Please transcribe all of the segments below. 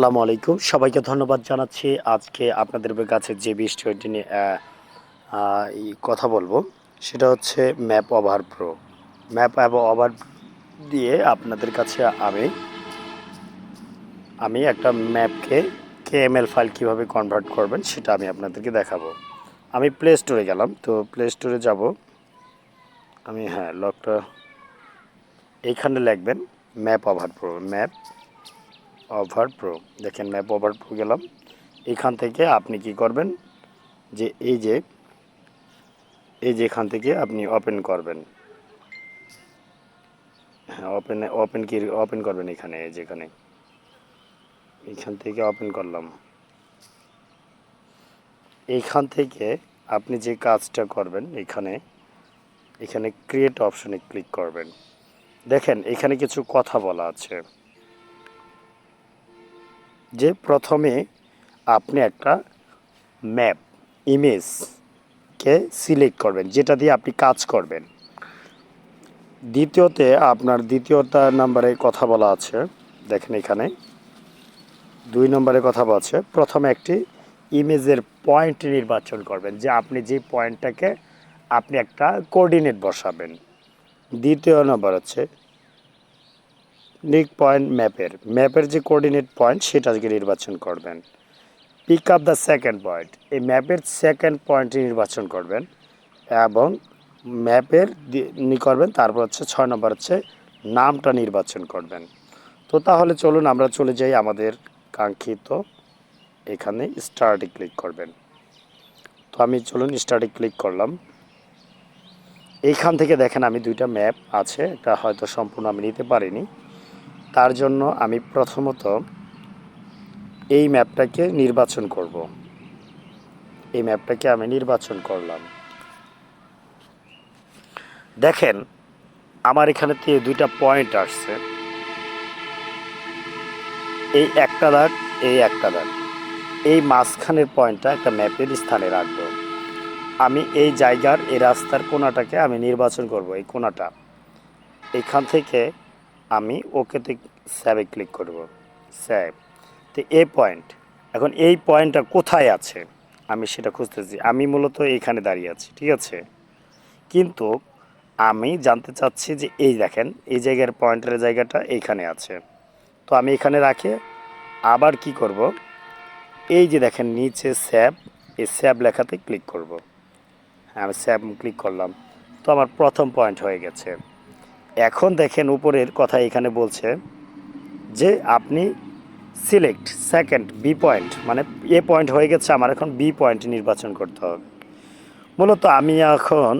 আসসালামু আলাইকুম। সবাইকে ধন্যবাদ জানাচ্ছি। আজকে আপনাদের কাছে যে বিষয়টি নিয়ে কথা বলব, সেটা হচ্ছে map over pro. Map over দিয়ে আপনাদের কাছে আমি আমি একটা ম্যাপকে কেএমএল ফাইল কীভাবে কনভার্ট করবেন, সেটা আমি আপনাদেরকে দেখাবো। আমি প্লে স্টোরে গেলাম, তো প্লে স্টোরে যাব। আমি হ্যাঁ লকটা এইখানে লিখবেন, map over pro, map over pro দেখেন ম্যাপ ওভার প্রো গেলাম। এখান থেকে আপনি কি করবেন? যে এই যে এই যে এখান থেকে আপনি ওপেন করবেন। হ্যাঁ ওপেন ওপেন কি ওপেন করবেন এখানে যেখানে এইখান থেকে ওপেন করলাম। এইখান থেকে আপনি যে কাজটা করবেন এখানে এখানে ক্রিয়েট অপশনে ক্লিক করবেন। দেখেন, এখানে কিছু কথা বলা আছে। যে প্রথমে আপনি একটা ম্যাপ ইমেজকে সিলেক্ট করবেন, যেটা দিয়ে আপনি কাজ করবেন। দ্বিতীয়তে আপনার দ্বিতীয়টা নাম্বারে কথা বলা আছে, দেখেন এখানে। দুই নম্বরে কথা বলা আছে, প্রথমে একটি ইমেজের পয়েন্ট নির্বাচন করবেন, যে আপনি যে পয়েন্টটাকে আপনি একটা কোঅর্ডিনেট বসাবেন। দ্বিতীয় নম্বর হচ্ছে নিক পয়েন্ট ম্যাপের ম্যাপের যে কোঅর্ডিনেট পয়েন্ট সেটাকে নির্বাচন করবেন। Pick up the second point এই ম্যাপের সেকেন্ড পয়েন্টটি নির্বাচন করবেন এবং ম্যাপের করবেন, তারপর হচ্ছে ছয় নম্বর হচ্ছে নামটা নির্বাচন করবেন। তো তাহলে চলুন আমরা চলে যাই আমাদের কাঙ্ক্ষিত, এখানে স্টার্টে ক্লিক করবেন। তো আমি চলুন স্টার্টে ক্লিক করলাম। এইখান থেকে দেখেন আমি দুইটা ম্যাপ আছে একটা হয়তো সম্পূর্ণ আমি নিতে পারিনি। তার জন্য আমি প্রথমত এই ম্যাপটাকে নির্বাচন করব। এই ম্যাপটাকে আমি নির্বাচন করলাম। দেখেন, আমার এখানে থেকে দুইটা পয়েন্ট আসছে। এই একটা দাগ, এই একটা দাগ। এই মাঝখানের পয়েন্টটা একটা ম্যাপের স্থানে রাখব। আমি এই জায়গার, এই রাস্তার কোনাটাকে আমি নির্বাচন করব, এই কোনাটা এখান থেকে আমি ওকেতে স্যাবে ক্লিক করব। স্যাব। তো এ পয়েন্ট। এখন এই পয়েন্টটা কোথায় আছে? আমি সেটা খুঁজতেছি। আমি মূলত এইখানে দাঁড়িয়ে আছি, ঠিক আছে? কিন্তু আমি জানতে চাচ্ছি যে এই দেখেন, এই জায়গার পয়েন্টের জায়গাটা এইখানে আছে। তো আমি এখানে রাখে। আবার কি করব? এই যে দেখেন, নিচে স্যাব, এই স্যাব লেখাতে ক্লিক করব। হ্যাঁ আমি স্যাব ক্লিক করলাম। তো আমার প্রথম পয়েন্ট হয়ে গেছে। এখন দেখেন উপরের কথা এখানে বলছে যে আপনি সিলেক্ট সেকেন্ড বি পয়েন্ট মানে এ পয়েন্ট হয়ে গেছে, আমার এখন বি পয়েন্ট নির্বাচন করতে হবে। মূলত আমি এখন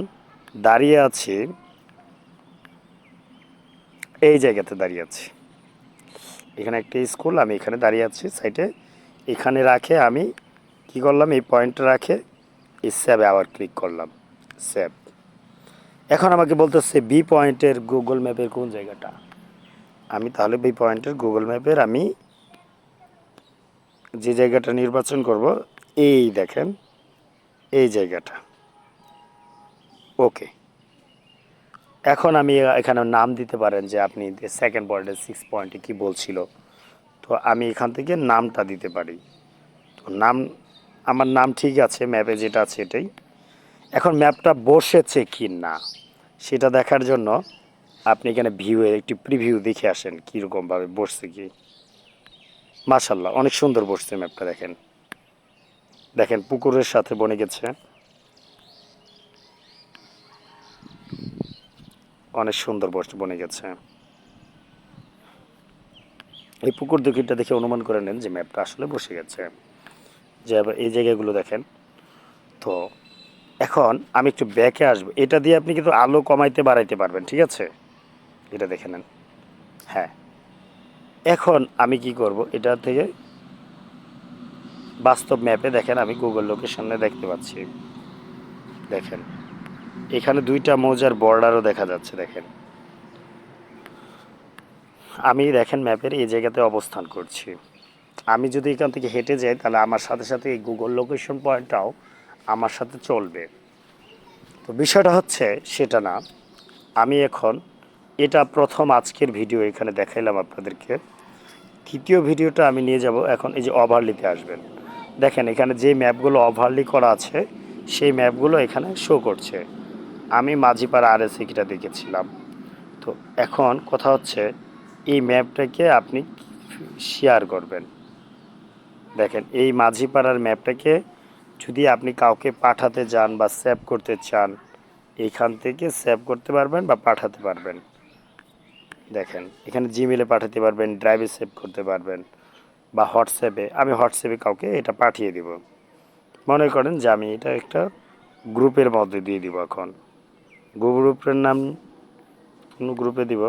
দাঁড়িয়ে আছি, এই জায়গাতে দাঁড়িয়ে আছি। এখানে একটা স্কুল আমি এখানে দাঁড়িয়ে আছি সাইডে এখানে রাখে আমি কি করলাম? এই পয়েন্টটা রাখে, এই স্যাবে আবার ক্লিক করলাম স্যাব এখন আমাকে বলতেছে, বি পয়েন্টের গুগল ম্যাপের কোন জায়গাটা? আমি তাহলে বি পয়েন্টের গুগল ম্যাপের আমি যে জায়গাটা নির্বাচন করব, এই দেখেন, এই জায়গাটা। ওকে। এখন আমি এখানে নাম দিতে পারেন যে আপনি সেকেন্ড পয়েন্টের সিক্স পয়েন্টে কী বলছিল। তো আমি এখান থেকে নামটা দিতে পারি। তো নাম, আমার নাম ঠিক আছে ম্যাপে যেটা আছে এটাই। এখন ম্যাপটা বসেছে কি না, সেটা দেখার জন্য আপনি এখানে ভিউ একটি প্রিভিউ দেখে আসেন কীরকমভাবে বসছে কি। মাশাল্লাহ অনেক সুন্দর বসছে ম্যাপটা দেখেন। দেখেন পুকুরের সাথে বনে গেছে। অনেক সুন্দর বনে গেছে। এই পুকুর দিকিটা দেখে অনুমান করে নেন যে ম্যাপটা আসলে বসে গেছে। যে এই জায়গাগুলো দেখেন, তো এখন আমি একটু ব্যাকে আসব। এটা দিয়ে আপনি কিন্তু আলো কমাইতে বাড়াইতে পারবেন, ঠিক আছে? এটা দেখে নেন। হ্যাঁ। এখন আমি কি করব? এটা থেকে বাস্তব ম্যাপে দেখেন, আমি গুগল লোকেশনে দেখতে পাচ্ছি। দেখেন। এখানে দুইটা মৌজার বর্ডারও দেখা যাচ্ছে, দেখেন। আমি দেখেন ম্যাপের এই জায়গাতে অবস্থান করছি। আমি যদি এখান থেকে হেঁটে যাই, তাহলে আমার সাথে সাথে এই গুগল লোকেশন পয়েন্টটাও আমার সাথে চলবে। তো বিষয়টা হচ্ছে সেটা না। আমি এখন এটা প্রথম আজকের ভিডিও এখানে দেখাইলাম আপনাদেরকে। তৃতীয় ভিডিওটা আমি নিয়ে যাব এখন, এই যে ওভারলিতে আসবেন। দেখেন, এখানে যে ম্যাপগুলো ওভারলি করা আছে, সেই ম্যাপগুলো এখানে শো করছে। আমি মাঝিপাড়া আর এস সিকিটা দেখেছিলাম। তো এখন কথা হচ্ছে, এই ম্যাপটাকে আপনি শেয়ার করবেন। দেখেন, এই মাঝিপাড়ার ম্যাপটাকে যদি আপনি কাউকে পাঠাতে চান বা সেভ করতে চান, এখান থেকে সেভ করতে পারবেন বা পাঠাতে পারবেন। দেখেন, এখানে জিমেলে পাঠাতে পারবেন ড্রাইভে সেভ করতে পারবেন বা হোয়াটসঅ্যাপে আমি হোয়াটসঅ্যাপে কাউকে এটা পাঠিয়ে দিব। মনে করেন যে আমি এটা একটা গ্রুপের মধ্যে দিয়ে দিব এখন। গ্রুপের নাম কোনো গ্রুপে দিব।